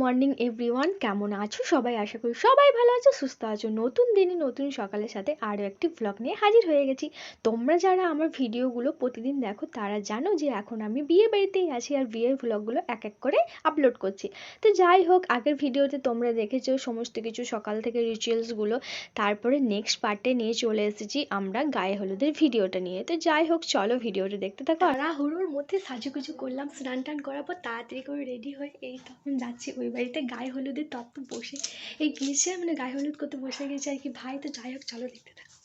Morning everyone কেমন আছো সবাই? আশা করি সবাই ভালো আছো, সুস্থ আছো। নতুন দিনে নতুন সকালের সাথে আরও একটি ব্লগ নিয়ে হাজির হয়ে গেছি। তোমরা যারা আমার ভিডিওগুলো প্রতিদিন দেখো, তারা জানো যে এখন আমি বিয়ে বাড়িতেই আছি আর বিয়ের ব্লগগুলো এক এক করে আপলোড করছি। তো যাই হোক, আগের ভিডিওতে তোমরা দেখেছ সমস্ত কিছু সকাল থেকে রিচুয়ালসগুলো তারপরে নেক্সট পার্টে নিয়ে চলে এসেছি আমরা গায়ে হলুদের ভিডিওটা নিয়ে। তো যাই হোক, চলো ভিডিওটা দেখতে থাকো। তাড়াহুড়োর মধ্যে সাজুগুজু করলাম স্নান টান করার পর তাড়াতাড়ি করে রেডি হয়ে এই তখন যাচ্ছি ওই বাড়িতে গায়ে হলুদের তত্ত্ব বসে। এই গিয়েছে মানে গায়ে হলুদ করতে বসে গেছে আর কি। ভাই তো যাই হোক, চলো দেখতে থাকো।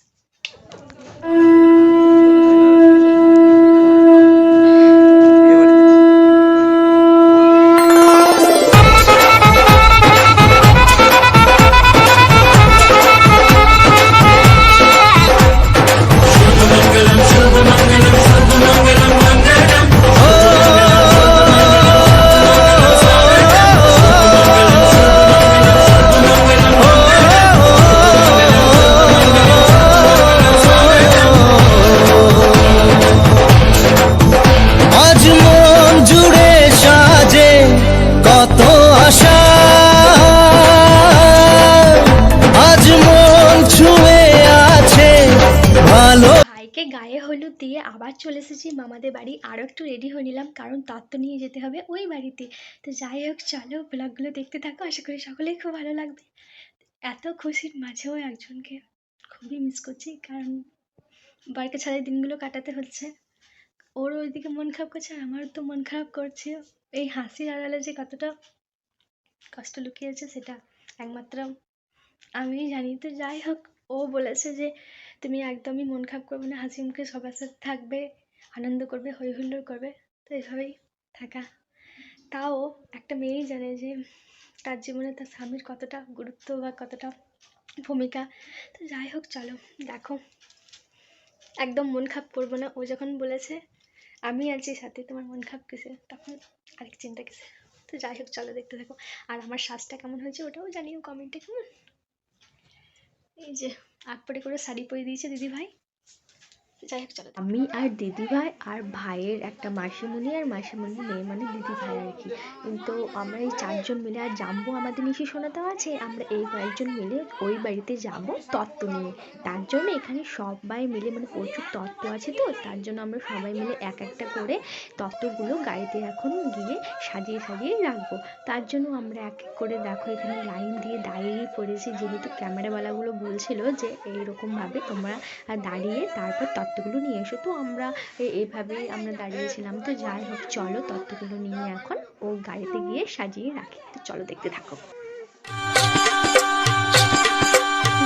আবার চলে এসেছি। মামাদের বাড়ি আরও একটু রেডি হয়ে নিলাম, কারণ তার তো নিয়ে যেতে হবে ওই বাড়িতে। তো যাই হোক, চলো ব্লগগুলো দেখতে থাকো, আশা করি সকলেই খুব ভালো লাগবে। এত খুশির মাঝেও একজনকে খুবই মিস করছি, কারণ বাড়িতে ছাড়া দিনগুলো কাটাতে হচ্ছে। ওর ওইদিকে মন খারাপ করছে আর আমারও তো মন খারাপ করছে। এই হাসির আড়ালে যে কতটা কষ্ট লুকিয়েছে সেটা একমাত্র আমি জানি। তো যাই হোক, ও বলেছে যে তুমি একদমই মন খারাপ করবে না, হাসি মুখে সবার সাথে থাকবে, আনন্দ করবে হই হুল্লোড় করবে, তো এভাবেই থাকা। তাও একটা মেয়েই জানে যে তার জীবনে তার স্বামীর কতটা গুরুত্ব বা কতটা ভূমিকা। তো যাই হোক, চলো, দেখো। একদম মন খারাপ করব না, ও যখন বলেছে আমি আছি সাথে, তোমার মন খারাপ কিসে? তখন আরেক চিন্তা কিসে? তো যাই হোক, চলো দেখতে থাকো। আর আমার শ্বাসটা কেমন হয়েছে ওটাও জানিও কমেন্টে কেমন? এই যে আগ পরে করে শাড়ি পরিয়ে দিয়েছে দিদি ভাই যাই হোক চলো আমি আর দিদি ভাই আর ভাইয়ের একটা মাসিমণি আর মাসিমণি মেয়ে মানে দিদি ভাই আর কি। কিন্তু আমরা এই চারজন মিলে আর জাম্বো আমাদের নিশি শোনাতেও আছে, আমরা এই কয়েকজন মিলে ওই বাড়িতে যাব তত্ত্ব নিয়ে। তার জন্য এখানে সবাই মিলে মানে প্রচুর তত্ত্ব আছে তো, তার জন্য আমরা সবাই মিলে এক একটা করে তত্ত্বগুলো গাড়িতে এখন গিয়ে সাজিয়ে সাজিয়ে রাখব। তার জন্য আমরা এক এক করে দেখো, এখানে লাইন দিয়ে দাঁড়িয়ে পড়েছি। যেহেতু ক্যামেরাওয়ালাগুলো বলছিল যে, এইরকমভাবে তোমরা দাঁড়িয়ে তারপর তত্ত্বগুলো নিয়ে এসো। তো আমরা এভাবেই আমরা দাঁড়িয়েছিলাম। তো যাই হোক, চলো তত্ত্বগুলো নিয়ে এখন ও গাড়িতে গিয়ে সাজিয়ে রাখি। তো চলো দেখতে থাকো।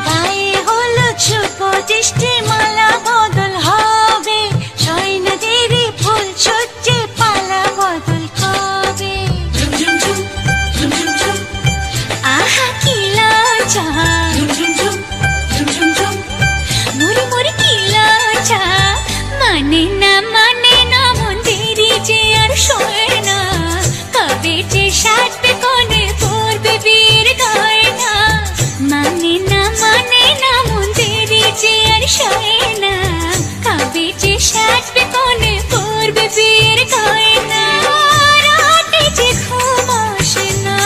গায়ে মালা যে আর শোয় না। কবে যে সাজবে কোনে পড়বে বীর গয়না রাতে যে ঘুম আসে না।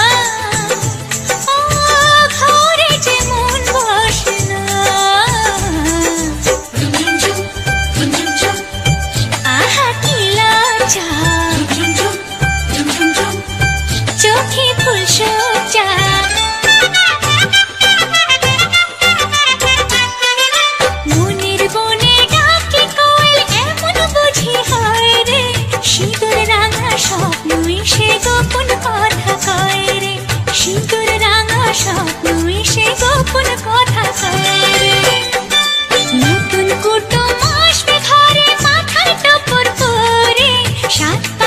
ঘরে যে মন বসে না। আহা, কি লজ্জা। চোখে ফুল পরে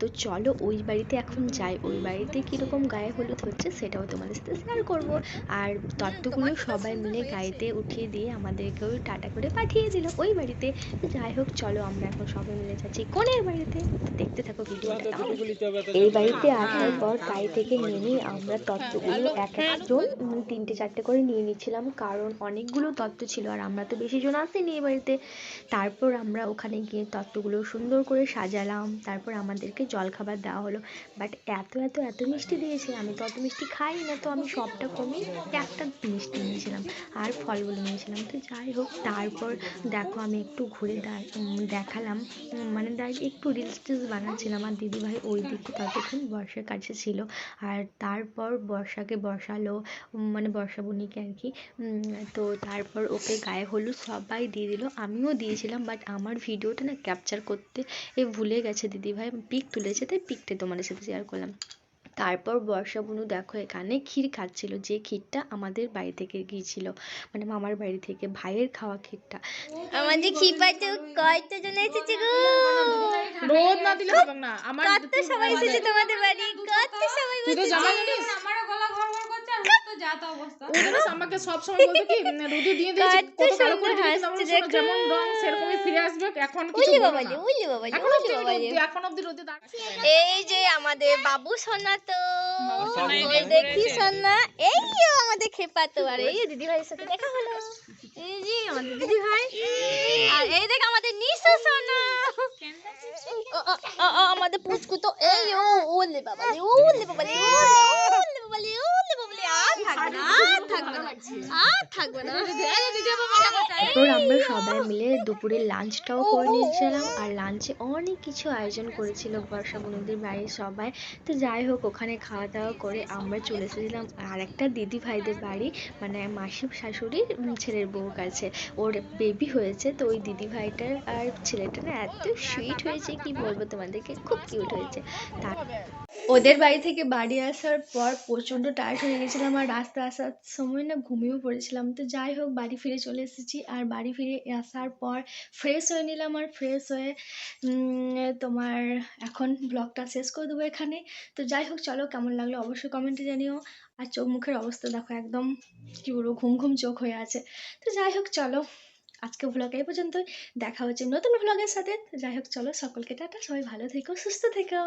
তো চলো ওই বাড়িতে এখন যাই। ওই বাড়িতে কীরকম গায়ে হলুদ হচ্ছে সেটাও তোমাদের সাথে শেয়ার করব। আর তত্ত্বগুলো সবাই মিলে গাড়িতে উঠিয়ে দিয়ে আমাদেরকেও টাটা করে পাঠিয়ে দিল ওই বাড়িতে। যাই হোক চলো আমরা এখন সবাই মিলে যাচ্ছি কোনের বাড়িতে। দেখতে থাকো ভিডিওটা তাহলে। এই বাড়িতে আসার পর গাড়ি থেকে নেমে আমরা তত্ত্বগুলো এক একজন তিনটে চারটে করে নিয়ে নিচ্ছিলাম। কারণ অনেকগুলো তত্ত্ব ছিল আর আমরা তো বেশি জন আসিনি এই বাড়িতে। তারপর আমরা ওখানে গিয়ে তত্ত্বগুলো সুন্দর করে সাজালাম। তারপর আমাদেরকে জলখাবার দেওয়া হলো। বাট এত এত এত মিষ্টি দিয়েছে, আমি তো অত মিষ্টি খাই না তো আমি সবটা কমই একটা মিষ্টি নিয়েছিলাম আর ফলগুলো নিয়েছিলাম। তো যাই হোক, তারপর দেখো আমি একটু ঘুরে দেখালাম। মানে একটু রিলস টিলস বানাচ্ছিলাম আর দিদিভাই ওই দিকে ততক্ষণ বর্ষার কাছে ছিল। আর তারপর বর্ষাকে বসালো মানে বর্ষা বুনিকে আর কি। তো তারপর ওকে গায়ে হলুদ সবাই দিয়ে দিল, আমিও দিয়েছিলাম বাট আমার ভিডিওটা না ক্যাপচার করতে এ ভুলে গেছে দিদিভাই। পিক তুলেছে তাই পিকটা তোমাদের সাথে শেয়ার করলাম। তারপর বর্ষা বুনু দেখো এখানে ক্ষীর খাচ্ছিল যে ক্ষীরটা আমাদের বাড়ি থেকে গিয়েছিল। মানে মামার বাড়ি থেকে ভাইয়ের খাওয়া ক্ষীরটা। আমাদের কতজন এসেছে গো? রোদ না দিলে হবে না আমার কত সবাই এসেছে তোমাদের বাড়ি? কত সবাই জানিস আমারও গলা ঘর ঘর করছে আর ওর তো যা তা অবস্থা। ও জানিস আমাকে সব সময় বলবে কি রুটি দিয়ে দিয়েছি কত কালো করে দিয়েছি যেমন যেমন রং সেরকমই ফিরে আসবে এখন কিছু উলি বলো বাবালি না। উলি বাবালি এখন বাবালি রোদে- এখন রোদে দাঁড়াচ্ছে। এই যে আমাদের বাবু সোনা তো। ওই দেখি সোনা এই ও আমাদের খেপা তো আর এই দিদি ভাইয়ের সাথে দেখা হলো। এই যে আমাদের দিদি ভাই আর এই দেখ আমাদের নিশা সোনা। ও, ও, ও, ও, আমাদের পুচকু তো এই ও ওলে বাবালি ওলে বাবালি ওলে। আর থাকবে না। আর থাকবে না। তারপর আমরা সবাই মিলে দুপুরে লাঞ্চটাও করে নিয়েছিলাম। আর লাঞ্চে অনেক কিছু আয়োজন করেছিল বর্ষা বনুদের বাড়ির সবাই। তো যাই হোক, ওখানে খাওয়া দাওয়া করে আমরা চলে এসেছিলাম। আর একটা দিদি ভাইদের বাড়ি মানে মাসি শাশুড়ির ছেলের বউ কাছে। ওর বেবি হয়েছে, তো ওই দিদি ভাইটার আর ছেলেটা না এত সুইট হয়েছে কি বলব তোমাদেরকে? খুব কিউট হয়েছে। তার ওদের বাড়ি থেকে বাড়ি আসার পর প্রচণ্ড টায়ার্ড হয়ে গেছিলাম আর রাস্তা আসার সময় না ঘুমিয়েও পড়েছিলাম। তো যাই হোক, বাড়ি ফিরে চলে এসেছি। আর বাড়ি ফিরে আসার পর ফ্রেশ হয়ে নিলাম আর ফ্রেশ হয়ে তোমার এখন ব্লগটা শেষ করে দেবো এখানে। তো যাই হোক, চলো কেমন লাগল অবশ্যই কমেন্টে জানিও। আর চোখ মুখের অবস্থা দেখো একদম কী বলব, ঘুম ঘুম চোখ হয়ে আছে। তো যাই হোক, চলো আজকে ভ্লগ এই পর্যন্তই। দেখা হচ্ছে নতুন ভ্লগের সাথে। যাই হোক, চলো সকলকে টাটা। সবাই ভালো থেকো, সুস্থ থেকো।